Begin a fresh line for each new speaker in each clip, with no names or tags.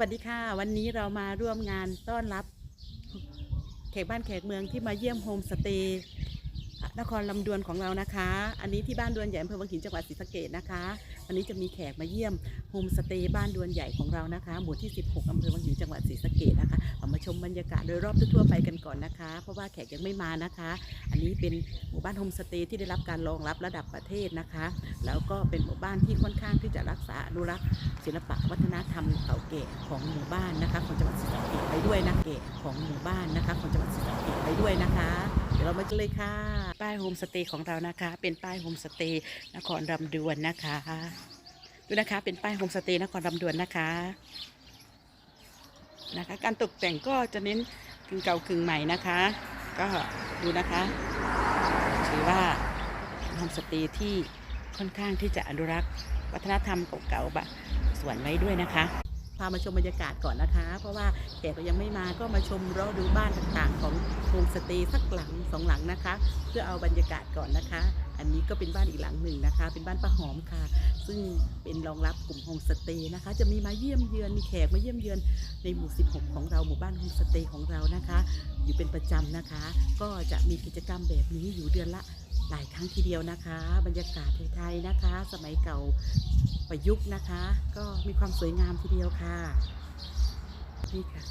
วัสดีค่ะ วันนี้เรามาร่วมงานต้อนรับแขกบ้านแขกเมืองที่มาเยี่ยมโฮมสเตย์ นครลำดวนของเรานะคะ อันนี้ที่บ้านดวนใหญ่อำเภอวังหินจังหวัดศรีสะเกดนะคะ วันนี้จะมีแขกมาเยี่ยมโฮมสเตย์บ้านดวนใหญ่ของเรานะคะ หมู่ที่ 16อำเภอวังหินจังหวัดศรีสะเกดนะคะเรามาชมบรรยากาศโดยรอบทั่วๆไปกันก่อนนะคะ เพราะว่าแขกยังไม่มานะคะ อันนี้เป็นหมู่บ้านโฮมสเตย์ที่ได้รับการรองรับระดับประเทศนะคะ แล้วก็เป็นหมู่บ้านที่ค่อนข้างที่จะรักษาอนุรักษ์ศิลปะวัฒนธรรมเก่าแก่ของหมู่บ้านนะคะของจังหวัดศรีสะเกษไปด้วยนะเกตของหมู่บ้านนะคะของจังหวัดศรีสะเกษไปด้วยนะคะ ดี๋ยวเรามากันเลยค่ะ ป้ายโฮมสเตย์ของเรานะคะ เป็นป้ายโฮมสเตย์นครลำดวนนะคะดูนะคะเป็นป้ายโฮมสเตย์นครลำดวนนะคะนะคะ การตกแต่งก็จะเน้นกึ่งเก่ากึ่งใหม่นะคะ ก็ดูนะคะถือว่าโฮมสเตย์ที่ค่อนข้างที่จะอนุรักษ์ วัฒนธรรมเก่าๆบะส่วนไว้ด้วยนะคะ พามาชมบรรยากาศก่อนนะคะ เพราะว่าแขกก็ยังไม่มาก็มาชมรอดูบ้านต่างๆ ของโฮมสเตย์สักหลังสองหลังนะคะ เพื่อเอาบรรยากาศก่อนนะคะ อันนี้ก็เป็นบ้านอีกหลังหนึ่งนะคะ เป็นบ้านป้าหอมค่ะ ซึ่งเป็นรองรับกลุ่มโฮมสเตย์นะคะ จะมีมาเยี่ยมเยือน มีแขกมาเยี่ยมเยือนในหมู่ 16 ของเราหมู่บ้านโฮมสเตย์ของเรานะคะ อยู่เป็นประจำนะคะ ก็จะมีกิจกรรมแบบนี้อยู่เดือนละหลายครั้งทีเดียวนะคะ บรรยากาศไทยๆนะคะ สมัยเก่าประยุกต์นะคะ ก็มีความสวยงามทีเดียวค่ะนี่ค่ะ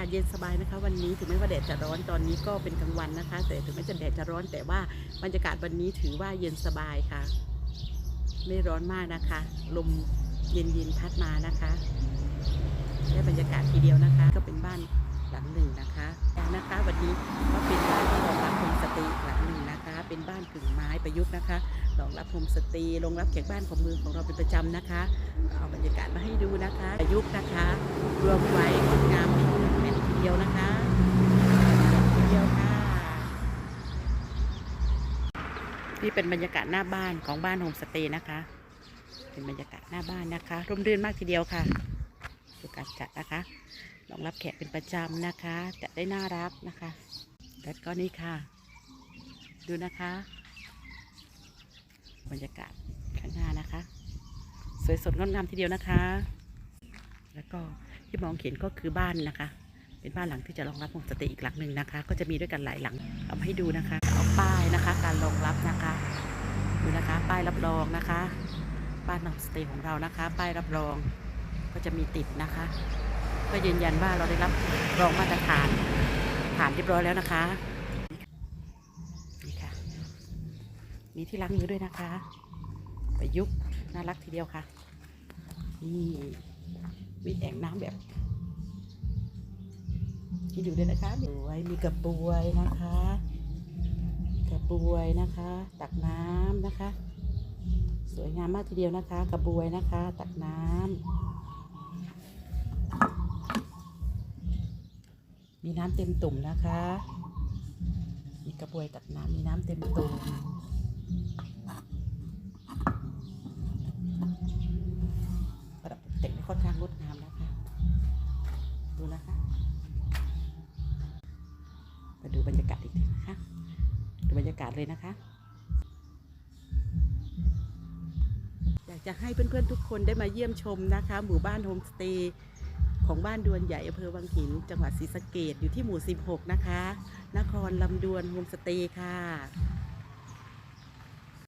าศเย็นสบายนะคะ วันนี้ถึงแม้ว่าแดดจะร้อนตอนนี้ก็เป็นกลางวันนะคะ แต่ถึงแม้จะแดดจะร้อนแต่ว่าบรรยากาศวันนี้ถือว่าเย็นสบายค่ะ ไม่ร้อนมากนะคะ ลมเย็นๆพัดมานะคะได้บรรยากาศทีเดียวนะคะ ก็เป็นบ้านหลังหนึ่งนะคะนะคะ วันนี้ก็เป็นบ้านที่รองรับโฮมสเตย์อีหลังหนึ่งนะคะ เป็นบ้านกึ่งไม้ประยุกต์นะคะรองรับโฮมสเตย์รองรับแขกบ้านของเมืองของเราเป็นประจำนะคะเอาบรรยากาศมาให้ดูนะคะ ประยุกต์นะคะ รวมไว้งดงามเป็นแม่นทีเดียวนะคะทีเดียวค่ะ นี่เป็นบรรยากาศหน้าบ้านของบ้านโฮมสเตย์นะคะ เป็นบรรยากาศหน้าบ้านนะคะ ร่มรื่นมากทีเดียวค่ะดูการจัดนะคะรองรับแขกเป็นประจำนะคะจะได้น่ารักนะคะแล้วก็นี่ค่ะ ดูนะคะ บรรยากาศข้างหน้านะคะ สวยสดงดงามทีเดียวนะคะ แล้วก็ที่มองเห็นก็คือบ้านนะคะ เป็นบ้านหลังที่จะรองรับโฮมสเตย์อีกหลังหนึ่งนะคะ ก็จะมีด้วยกันหลายหลัง เอาให้ดูนะคะ เอาป้ายนะคะ การรองรับนะคะดูนะคะ ป้ายรับรองนะคะ บ้านโฮมสเตย์ของเรานะคะ ป้ายรับรองก็จะมีติดนะคะ ก็ยืนยันว่าเราได้รับรองมาตรฐานผ่านเรียบร้อยแล้วนะคะนี่ค่ะมีที่ล้างมือด้วยนะคะประยุกต์น่ารักทีเดียวค่ะนี่มีแอ่งน้ำแบบ ที่ดูด้วยนะคะบวยมีกระบวยนะคะ กระบวยนะคะ ตักน้ำนะคะ สวยงามมากทีเดียวนะคะ กระบวยนะคะ ตักน้ำมีน้ำเต็มตุ่มนะคะ มีกระบวยตักน้ำมีน้ำเต็มตุ่มประดับตกแต่งได้ค่อนข้างงดงามนะคะ ดูนะคะ มาดูบรรยากาศอีกทีนะคะดูบรรยากาศเลยนะคะ อยากจะให้เพื่อนๆทุกคนได้มาเยี่ยมชมนะคะ หมู่บ้านโฮมสเตย์ของบ้านดวนใหญ่อำเภอวังหิน จังหวัดศรีสะเกดอยู่ที่หมู่ 16 นะคะ นครลำดวนโฮมสเตย์ค่ะ